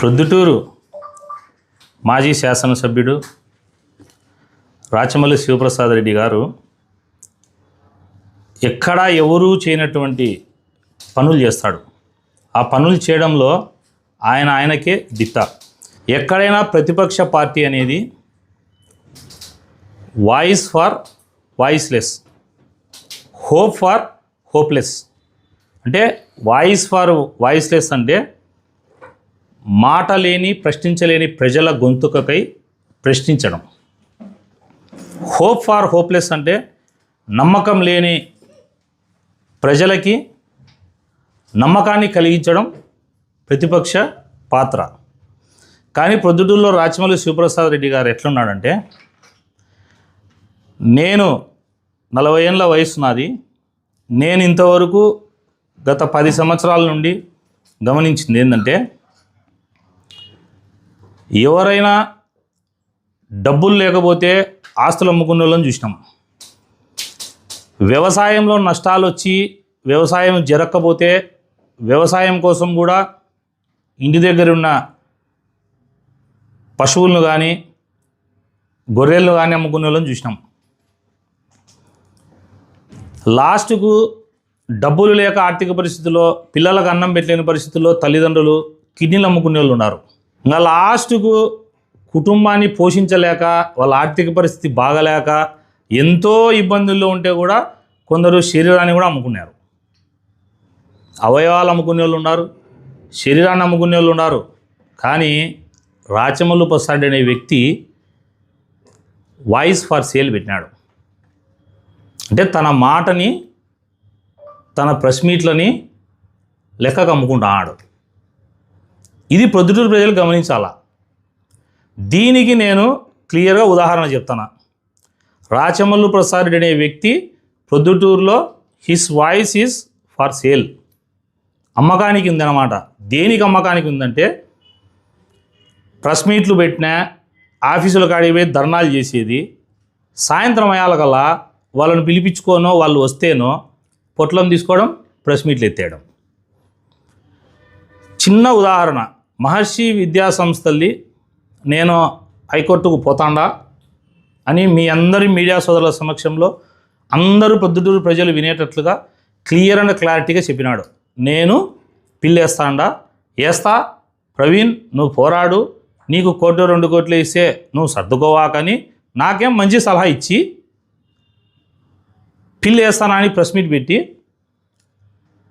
ప్రొద్దుటూరు మాజీ శాసనసభ్యుడు రాచమల్లి శివప్రసాద్ రెడ్డి గారు ఎక్కడా ఎవరూ చేయనటువంటి పనులు చేస్తాడు. ఆ పనులు చేయడంలో ఆయన ఆయనకే దిత్త. ఎక్కడైనా ప్రతిపక్ష పార్టీ అనేది voice for voiceless hope for hopeless. అంటే వాయిస్ ఫర్ వాయిస్లెస్ అంటే మాట లేని ప్రశ్నించలేని ప్రజల గొంతుకకై ప్రశ్నించడం. హోప్ ఫార్ హోప్లెస్ అంటే నమ్మకం లేని ప్రజలకి నమ్మకాన్ని కలిగించడం ప్రతిపక్ష పాత్ర. కానీ ప్రొద్దుటూరులో రాచమల్లి శివప్రసాద్ రెడ్డి గారు ఎట్లున్నాడంటే నేను నలభై ఏళ్ళ వయసు నాది నేను ఇంతవరకు గత పది సంవత్సరాల నుండి గమనించింది ఏంటంటే ఎవరైనా డబ్బులు లేకపోతే ఆస్తులు అమ్ముకునే వాళ్ళని చూసినాం. వ్యవసాయంలో నష్టాలు వచ్చి వ్యవసాయం జరగకపోతే వ్యవసాయం కోసం కూడా ఇంటి దగ్గర ఉన్న పశువులను కానీ గొర్రెలను కానీ అమ్ముకునే వాళ్ళని చూసినాం. లాస్ట్కు డబ్బులు లేక ఆర్థిక పరిస్థితుల్లో పిల్లలకు అన్నం పెట్టలేని పరిస్థితుల్లో తల్లిదండ్రులు కిడ్నీలు అమ్ముకునే వాళ్ళు ఉన్నారు. ఇంకా లాస్ట్కు కుటుంబాన్ని పోషించలేక వాళ్ళ ఆర్థిక పరిస్థితి బాగలేక ఎంతో ఇబ్బందుల్లో ఉంటే కూడా కొందరు శరీరాన్ని కూడా అమ్ముకున్నారు. అవయవాలు అమ్ముకునే వాళ్ళు ఉన్నారు శరీరాన్ని అమ్ముకునే వాళ్ళు ఉన్నారు. కానీ రాచమల్లు ప్రసాద్ అనే వ్యక్తి వాయిస్ ఫర్ సేల్ పెట్టినాడు. అంటే తన మాటని తన ప్రెస్ మీట్లని లెక్కకు అమ్ముకుంటున్నాడు. ఇది ప్రొద్దుటూరు ప్రజలు గమనించాలా? దీనికి నేను క్లియర్గా ఉదాహరణ చెప్తాను. రాచమల్లు ప్రసాద్ అనే వ్యక్తి ప్రొద్దుటూరులో his voice is for sale అమ్మకానికి ఉందన్నమాట. దేనికి అమ్మకానికి ఉందంటే ప్రెస్ మీట్లు పెట్టినా ఆఫీసుల కాడికి పోయి ధర్నాలు చేసేది సాయంత్రం అయ్యాలకల్లా వాళ్ళని పిలిపించుకోనో వాళ్ళు వస్తేనో పొట్లం తీసుకోవడం ప్రెస్ మీట్లు ఎత్తేయడం. చిన్న ఉదాహరణ. మహర్షి విద్యా సంస్థల్ని నేను హైకోర్టుకు పోతాండా అని మీ అందరి మీడియా సోదరుల సమక్షంలో అందరూ పొద్దుటూరు ప్రజలు వినేటట్లుగా క్లియర్ అండ్ క్లారిటీగా చెప్పినాడు. నేను పిల్లేస్తాండా. వేస్తా ప్రవీణ్ నువ్వు పోరాడు. నీకు కోటి రెండు కోట్లు ఇస్తే నువ్వు సర్దుకోవాకని నాకేం మంచి సలహా ఇచ్చి పిల్లి అని ప్రెస్ మీట్ పెట్టి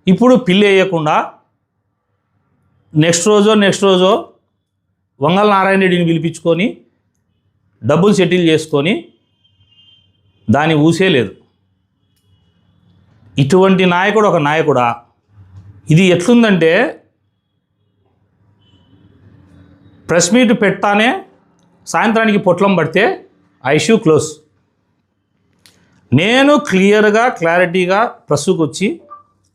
ఇప్పుడు పిల్లేయకుండా నెక్స్ట్ రోజో నెక్స్ట్ రోజో వంగల నారాయణ రెడ్డిని పిలిపించుకొని డబ్బులు సెటిల్ చేసుకొని దాన్ని ఊసే లేదు. ఇటువంటి నాయకుడు ఒక నాయకుడా? ఇది ఎట్లుందంటే ప్రెస్ మీట్ పెట్టానే సాయంత్రానికి పొట్లం పడితే ఆ ఇష్యూ క్లోజ్. నేను క్లియర్గా క్లారిటీగా ప్రెస్కి వచ్చి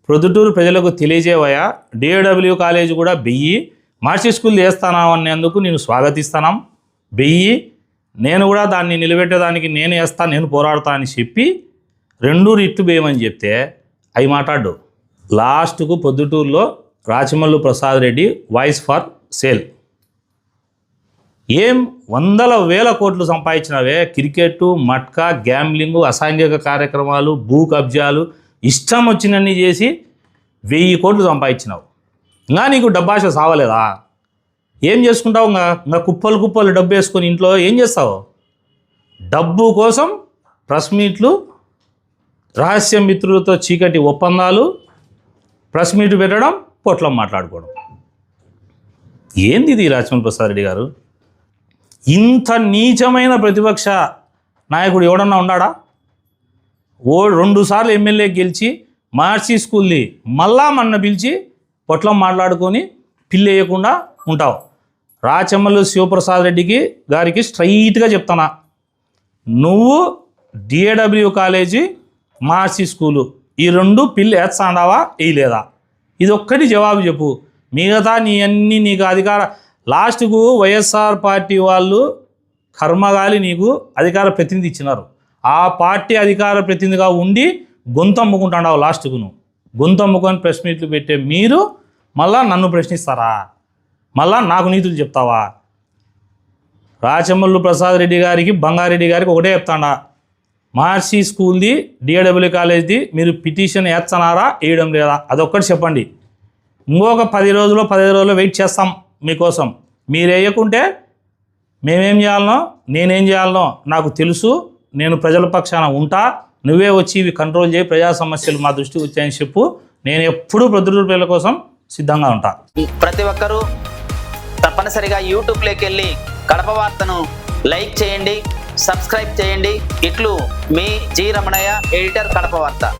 ప్రొద్దుటూరు ప్రజలకు తెలియజేవయా డిఏడబ్ల్యూ కాలేజ్ కూడా బెయ్యి మార్చి స్కూల్ వేస్తాననేందుకు నేను స్వాగతిస్తాను బెయ్యి నేను కూడా దాన్ని నిలబెట్టేదానికి నేను వేస్తా నేను పోరాడతా అని చెప్పి రెండు రిట్లు వేయమని చెప్తే అవి మాట్లాడు లాస్ట్కు పొద్దుటూరులో Rachamallu Prasad Reddy voice for sale. ఏం వందల వేల కోట్లు సంపాదించినవే క్రికెట్ మట్కా గ్యాంబ్లింగ్ అసాంఘిక కార్యక్రమాలు భూ కబ్జాలు ఇష్టం వచ్చినన్ని చేసి వెయ్యి కోట్లు సంపాదించినావు. ఇంకా నీకు డబ్బాష సావలేదా? ఏం చేసుకుంటావు ఇంకా? ఇంకా కుప్పలు కుప్పలు డబ్బు వేసుకొని ఇంట్లో ఏం చేస్తావు? డబ్బు కోసం ప్రెస్ మీట్లు రహస్య మిత్రులతో చీకటి ఒప్పందాలు ప్రెస్ మీట్ పెట్టడం పొట్లం మాట్లాడుకోవడం. ఏంది ఇది రాజమౌళి ప్రసాద్ రెడ్డి గారు? ఇంత నీచమైన ప్రతిపక్ష నాయకుడు ఎవడన్నా ఉన్నాడా ఓ రెండు సార్లు ఎమ్మెల్యే గెలిచి మహర్షి స్కూల్ని మళ్ళా మన్న పిలిచి పొట్లం మాట్లాడుకొని పిల్లేయకుండా ఉంటావు. రాచమ్మలు శివప్రసాద్ రెడ్డికి గారికి స్ట్రైట్గా చెప్తానా. నువ్వు డిఏడబ్ల్యూ కాలేజీ మహర్షి స్కూలు ఈ రెండు పిల్లి వేస్తాండావా వేయలేదా ఇది ఒక్కటి జవాబు చెప్పు. మిగతా నీ అన్ని నీకు అధికార లాస్ట్కు వైఎస్ఆర్ పార్టీ వాళ్ళు కర్మగాలి నీకు అధికార ప్రతినిధి ఇచ్చినారు. ఆ పార్టీ అధికార ప్రతినిధిగా ఉండి గొంతు లాస్ట్కు నువ్వు. గొంతు అమ్ముకొని ప్రెస్ మీట్లు పెట్టే మీరు మళ్ళా నన్ను ప్రశ్నిస్తారా? మళ్ళా నాకు నీతులు చెప్తావా? రాచమల్లు ప్రసాద్ రెడ్డి గారికి బంగారెడ్డి గారికి ఒకటే చెప్తాడా. మహర్షి స్కూల్ది డిఏడబ్ల్యూ కాలేజ్ది మీరు పిటిషన్ వేస్తున్నారా వేయడం లేదా? అదొక్కటి చెప్పండి. ఇంకొక పది రోజుల్లో పదిహేను రోజులు వెయిట్ చేస్తాం మీకోసం. మీరు వేయకుంటే మేమేం చేయాలనో నేనేం చేయాలనో నాకు తెలుసు. నేను ప్రజల పక్షాన ఉంటా నువ్వే వచ్చి ఇవి కంట్రోల్ చేయి ప్రజా సమస్యలు మా దృష్టికి వచ్చాయని చెప్పు. నేను ఎప్పుడూ ప్రతిరోజు ప్రజల కోసం సిద్ధంగా ఉంటా. ప్రతి ఒక్కరూ తప్పనిసరిగా యూట్యూబ్లోకి వెళ్ళి కడప వార్తను లైక్ చేయండి సబ్స్క్రైబ్ చేయండి. ఇట్లు మీ జి రమణయ్య ఎడిటర్ కడప వార్త.